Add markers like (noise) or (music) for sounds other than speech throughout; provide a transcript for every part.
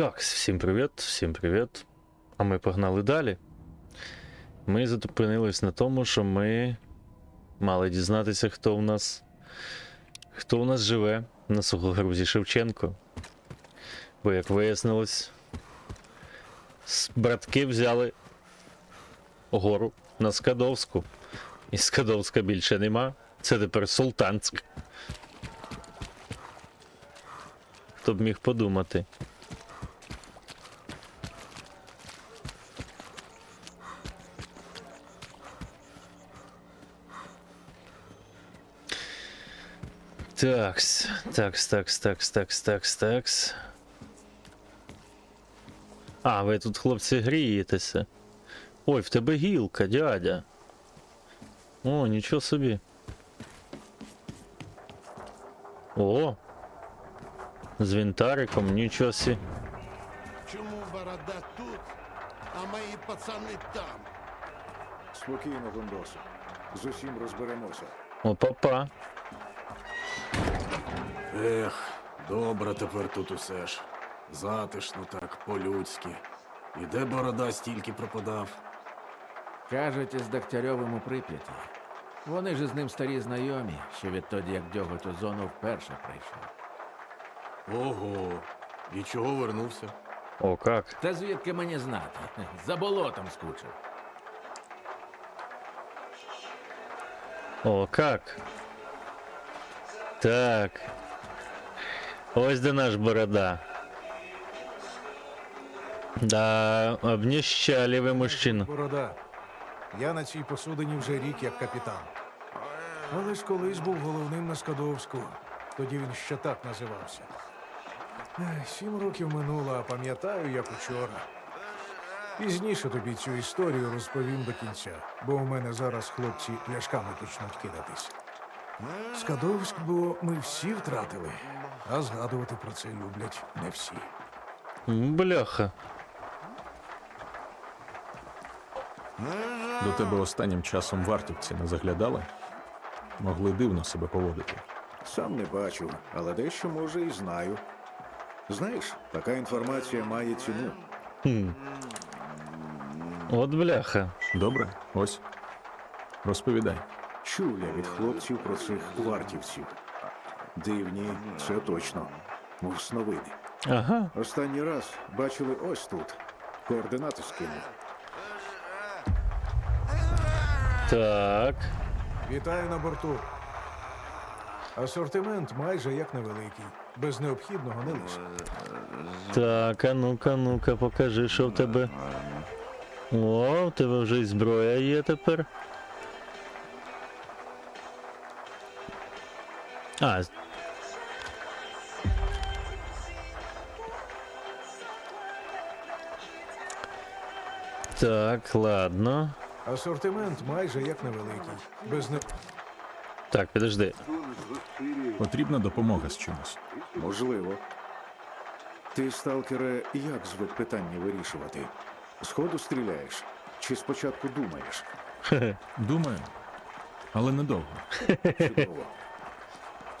Так, всім привіт, всім привіт. А ми погнали далі. Ми зупинились на тому, що ми мали дізнатися, хто у нас. Хто у нас живе на сухогрузі Шевченко. Бо, як вияснилось, братки взяли гору на Скадовську. І Скадовська більше нема. Це тепер Султанськ. Хто б міг подумати. Такс, такс, такс, такс, такс, такс, такс. А, ви тут, хлопці, грієтеся. Ой, в тебе гілка, дядя. О, нічого собі. О! З вінтариком, нічого сі. Чому борода тут, а мої пацани там? Спокійно, Гондосе. З усім розберемося. О, папа. Ех, добре тепер тут усе ж. Затишно так, по-людськи. І де борода стільки пропадав? Кажуть, із Дегтярьовим у Прип'яті. Вони ж із ним старі знайомі, ще відтоді, як Дьоготь у зону вперше прийшов. Ого. І чого вернувся? О, как. Та звідки мені знати? За болотом скучив. О, как. Так. Ось де наш борода. Да, обніщали ви. Борода. Я на цій посудині вже рік як капітан. Але ж колись був головним на Скадовську. Тоді він ще так називався. Сім років минуло, а пам'ятаю, як учора. Пізніше тобі цю історію розповім до кінця, бо у мене зараз хлопці пляшками почнуть кидатись. Скадовськ, бо ми всі втратили, а згадувати про це люблять не всі. Бляха. До тебе останнім часом вартівці не заглядали? Могли дивно себе поводити. Сам не бачу, але дещо може і знаю. Знаєш, така інформація має ціну. Хм. От бляха. Добре, ось. Розповідай. Чув я від хлопців про цих вартівців. Дивні, це точно. Мов сновиди. Ага. Останній раз бачили ось тут. Координати скинув. Так. Вітаю на борту. Асортимент майже як невеликий. Без необхідного не лише. Так, а ну-ка, ну-ка, покажи, що в тебе. О, в тебе вже і зброя є тепер. А. Так, ладно. Асортимент майже як невеликий. Без не... Так, підожди. Потрібна допомога з чимось. Можливо. Ти, сталкере, як звик питання вирішувати? Сходу стріляєш? Чи спочатку думаєш? Думаю, але недовго. Чудово.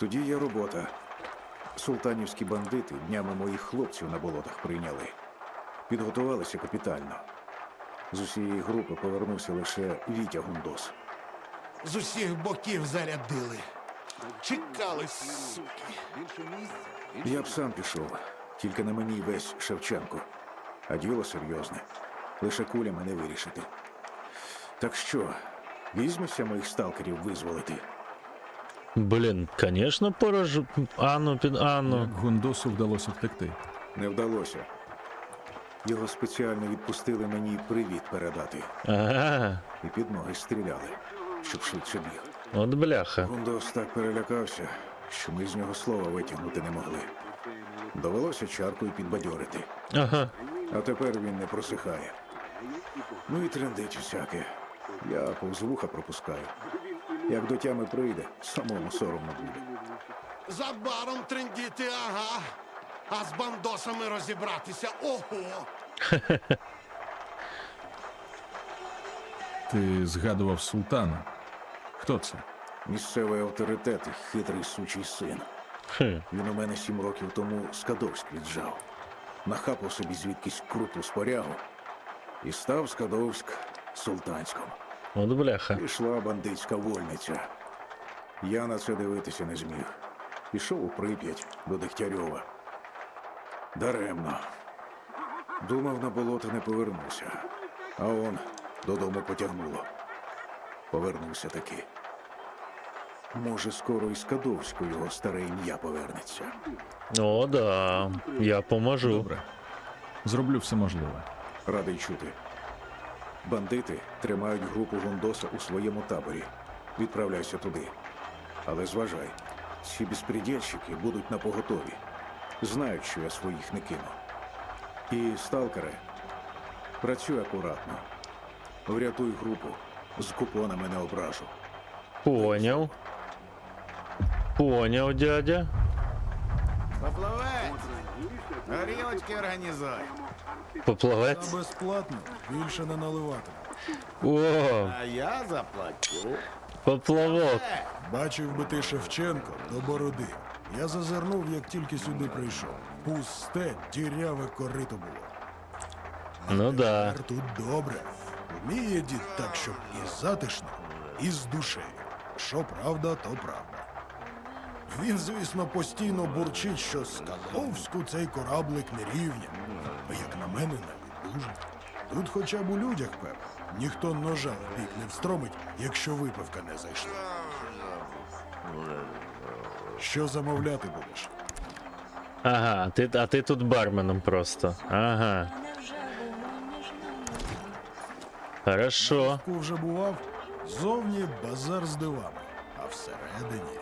Тоді є робота. Султанівські бандити днями моїх хлопців на болотах прийняли. Підготувалися капітально. З усієї групи повернувся лише Вітя Гундос. З усіх боків зарядили. Чекали, суки. Я б сам пішов, тільки на мені весь Шевченко. А діло серйозне. Лише кулями не вирішити. Так що, візьмешся моїх сталкерів визволити? Блін, конечно, порож. Ану, під Ану. Як Гондосу вдалося втекти. Не вдалося. Його спеціально відпустили мені привіт передати. Ага. І під ноги стріляли, щоб швидше біг. От бляха. Гундос так перелякався, що ми з нього слова витягнути не могли. Довелося чаркою підбадьорити, Ага. а тепер він не просихає. Ну і трендить усяке. Я повз вуха пропускаю. Як до тями прийде, самому соромно буде. За баром трендіти, ага. А з бандосами розібратися. Ого. (laughs) Ти згадував султана. Хто це? Місцевий авторитет і хитрий сучий син. Він у мене сім років тому Скадовськ віджав. нахапав собі звідкись круту спорягу і став Скадовськ султанськом. От бляха. Пішла бандитська вольниця. Я на це дивитися не зміг. Пішов у Прип'ять до Дегтярьова. Даремно. Думав, на болото не повернуся. А он додому потягнуло. Повернувся таки. Може, скоро і Скадовську його старе ім'я повернеться. О, да. Я поможу. Добре. Зроблю все можливе. Радий чути. Бандити тримають групу Гондоса у своєму таборі. Відправляйся туди. Але зважай, ці безпредельщики будуть на поготові. Знають, що я своїх не кину. І, сталкере, працюй акуратно. Врятуй групу. З купонами не ображу. Поняв. Поняв, дядя. Поплавець! Горілочки організуй. Поплавець. безплатно, більше не наливати. О, А я заплачу. поплавок. Бачив би ти Шевченко до бороди. Я зазирнув, як тільки сюди прийшов. Пусте, діряве корито було. Ну да. Тепер тут добре. Вміє дід так, щоб і затишно, і з душею. Що правда, то правда. Він, звісно, постійно бурчить, що Скаловську цей кораблик не рівня. А як на мене, навіть дуже. Тут хоча б у людях певно. Ніхто ножа в бік не встромить, якщо випивка не зайшла. Що замовляти будеш? Ага, ти, а ти тут барменом просто. Ага. Хорошо. Вже бував, зовні базар з дивами, а всередині.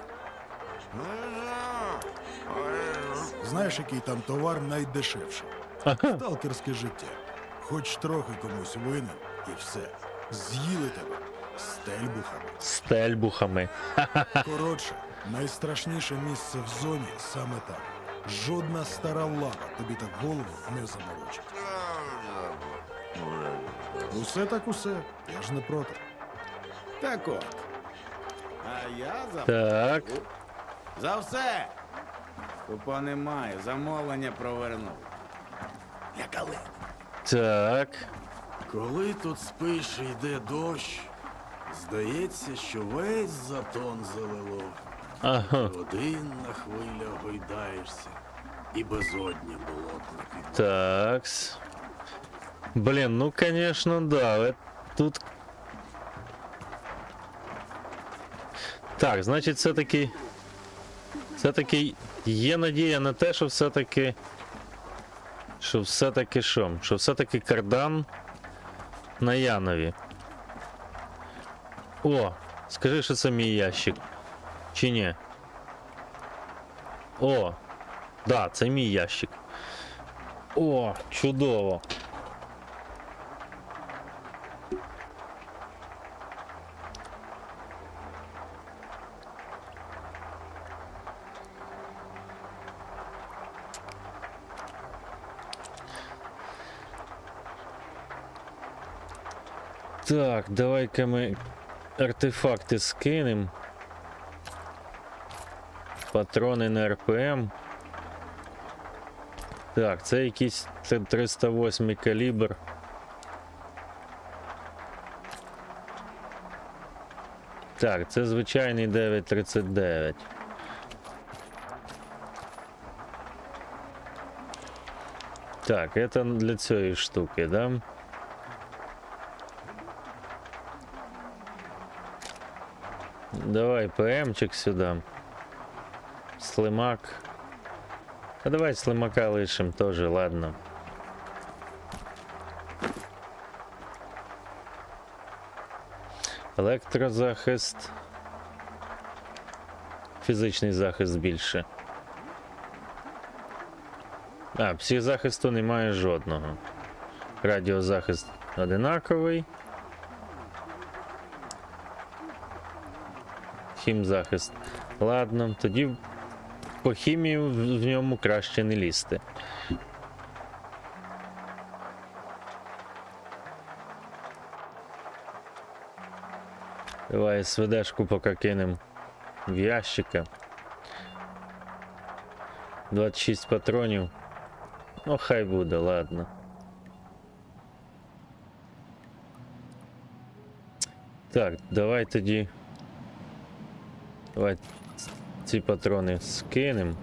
Знаєш, який там товар найдешевший? Сталкерське життя. Хоч трохи комусь винен, і все. З'їли тебе з тельбухами. З. Коротше, найстрашніше місце в зоні саме там. Жодна стара лава тобі так голову не заморочить. Усе так усе, я ж не проти. Так от. А я за, Так. За все. Тупо немає, замовлення провернув. Я калин. Так. Коли тут спиш і йде дощ, здається, що весь затон залило. Ага. Один на хвилях гойдаєшся, і безодня болотна під Такс. Блин, ну конечно, да. Тут. Так, значить, все-таки. Все-таки є надія на те, що все-таки. Що все-таки що? Що все-таки кардан на Янові. О! Скажи, що це мій ящик. Чи ні? О! Да, це мій ящик. О, чудово. Так, давай-ка ми артефакти скинем. Патрони на РПМ. Так, це якийсь т- 308 калібр. Так, це звичайний 939. Так, это для цієї штуки, да? Давай ПМчик сюди. Слимак. А давай слимака лишим тоже, ладно. Електрозахист. Фізичний захист більше. А, психзахисту немає жодного. Радіозахист одинаковий. Хімзахист. Ладно, тоді по хімії в ньому краще не лізти. Давай СВДшку поки кинем в ящика. 26 патронів. Ну, хай буде, ладно. Так, давай тоді. Давай ці патрони скинем.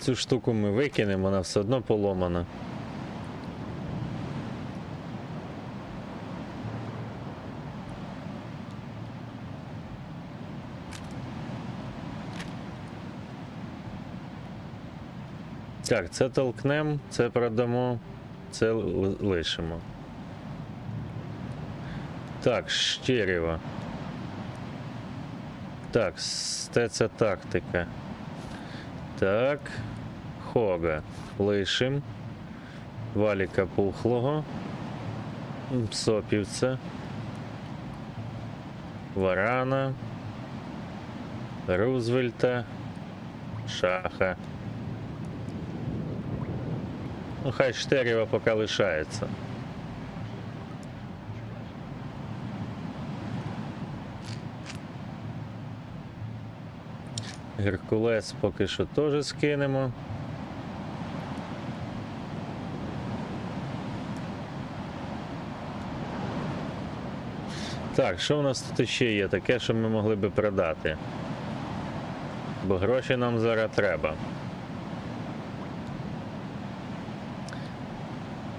Цю штуку ми викинемо, вона все одно поломана. Так, це толкнем, це продамо, це лишимо. Так, щирєва. Так, стеця тактика. Так. Хога. Лишим. Валіка пухлого. Сопівця. Варана. Рузвельта. Шаха. Ну, хай Штерєва поки лишається. Геркулес поки що теж скинемо. Так, що у нас тут ще є таке, що ми могли би продати? Бо гроші нам зараз треба.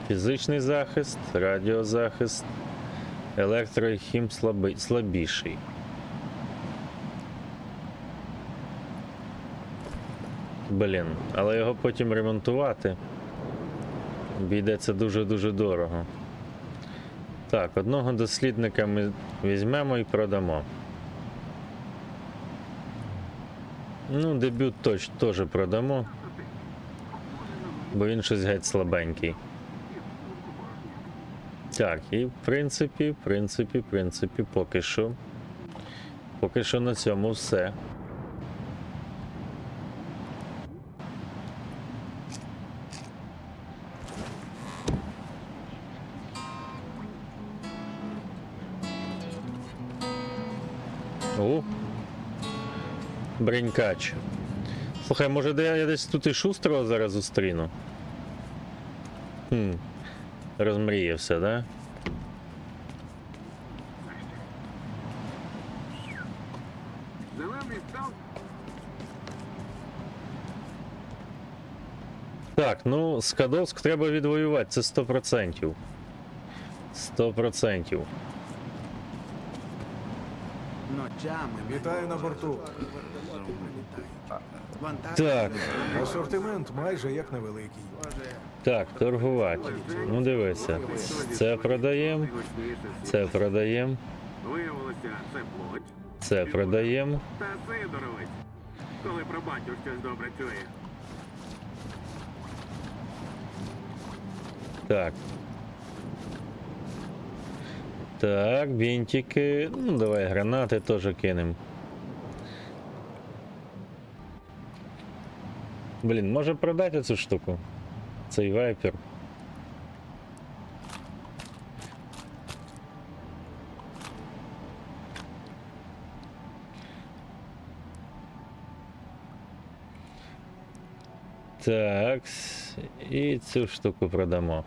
Фізичний захист, радіозахист, електро і слабіший. Блін, але його потім ремонтувати. Обійдеться дуже-дуже дорого. Так, одного дослідника ми візьмемо і продамо. Ну, дебют точ, теж продамо. Бо він щось геть слабенький. Так, і в принципі, в принципі, в принципі, поки що. Поки що на цьому все. Бринькач. Слухай, може де я десь тут і шустрого зараз зустріну? Хм. Розмріявся, да? Так, ну, Скадовськ треба відвоювати, це 100%. 100%. Ночами Вітаю на борту. Так, Асортимент майже як невеликий. так, торгувати. Ну дивися. Це продаємо, це продаємо, Виявилося, це плоть це продаємо. та Сидоровець. Коли про батю щось добре чує. Так. Так, бінтики. Ну, давай гранати теж кинемо. Блін, може продати цю штуку? Цей вайпер. Так, і цю штуку продамо.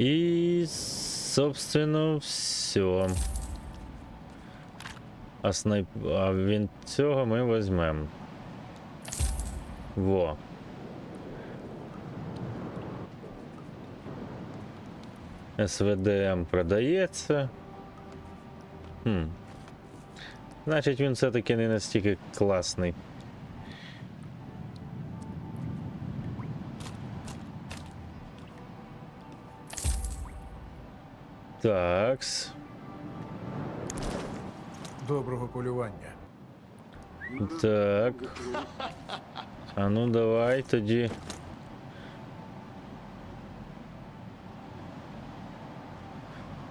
І, собственно, все. А, снайп... а він цього ми візьмемо. Во. СВДМ продається. Хм. Значить, він все-таки не настільки класний. Такс. Доброго полювання. Так. А ну давай тоді.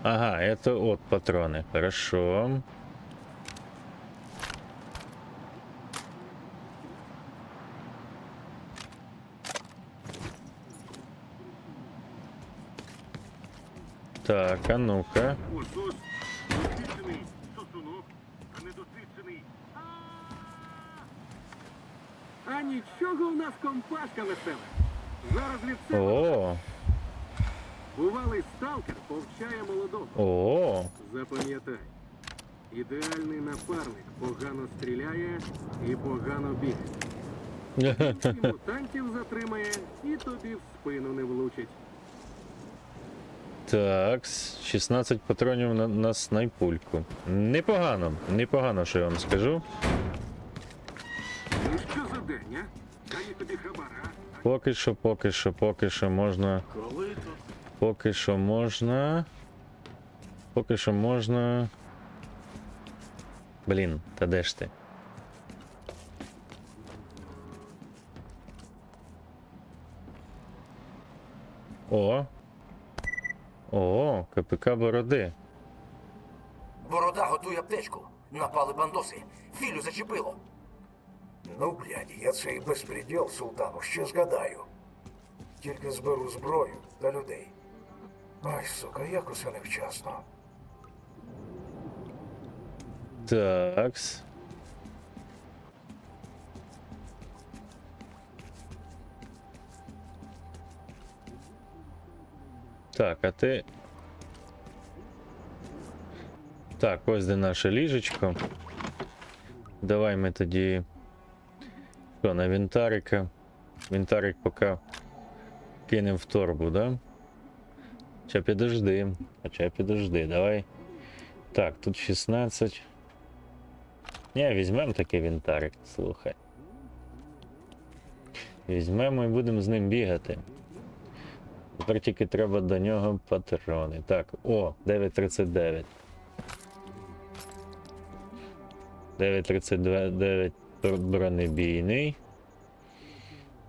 Ага, это от патроны. Хорошо. Так, а ну-ка. А нічого у нас компашка весела. Зараз від цього. Бувалий сталкер повчає молодого. О. Запам'ятай. Ідеальний напарник погано стріляє і погано бігає. (laughs) Мутантів затримає і тобі в спину не влучить. Так, 16 патронів на, на снайпульку. Непогано, непогано, що я вам скажу. Ну що за день, а? Дає тобі хабара. Поки що, поки що, поки що можна. Коли тут? Поки що можна. Поки що можна. Блін, та де ж ти? О. О, КПК Бороди. Борода готує аптечку. Напали бандоси. Філю зачепило. Ну, блядь, я цей безпреділ султану ще згадаю. Тільки зберу зброю та людей. Ай, сука, як усе невчасно. Такс. Так, а ти. Так, ось де наше ліжечко. Давай ми тоді. Що, на вінтарика. Вінтарик поки кинемо в торбу, да? Хоча підожди. Хоча підожди, давай. Так, тут 16. Ні, візьмемо такий вінтарик, слухай. Візьмемо і будемо з ним бігати. Тепер тільки треба до нього патрони. Так, о, 9.39. 9.39 бр- бронебійний.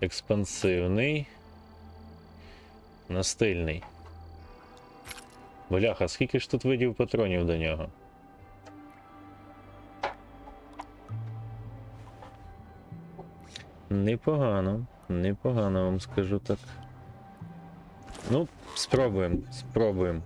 Експансивний. Настильний. Бляха, скільки ж тут видів патронів до нього? Непогано, непогано вам скажу так. Ну, спробуємо, спробуємо.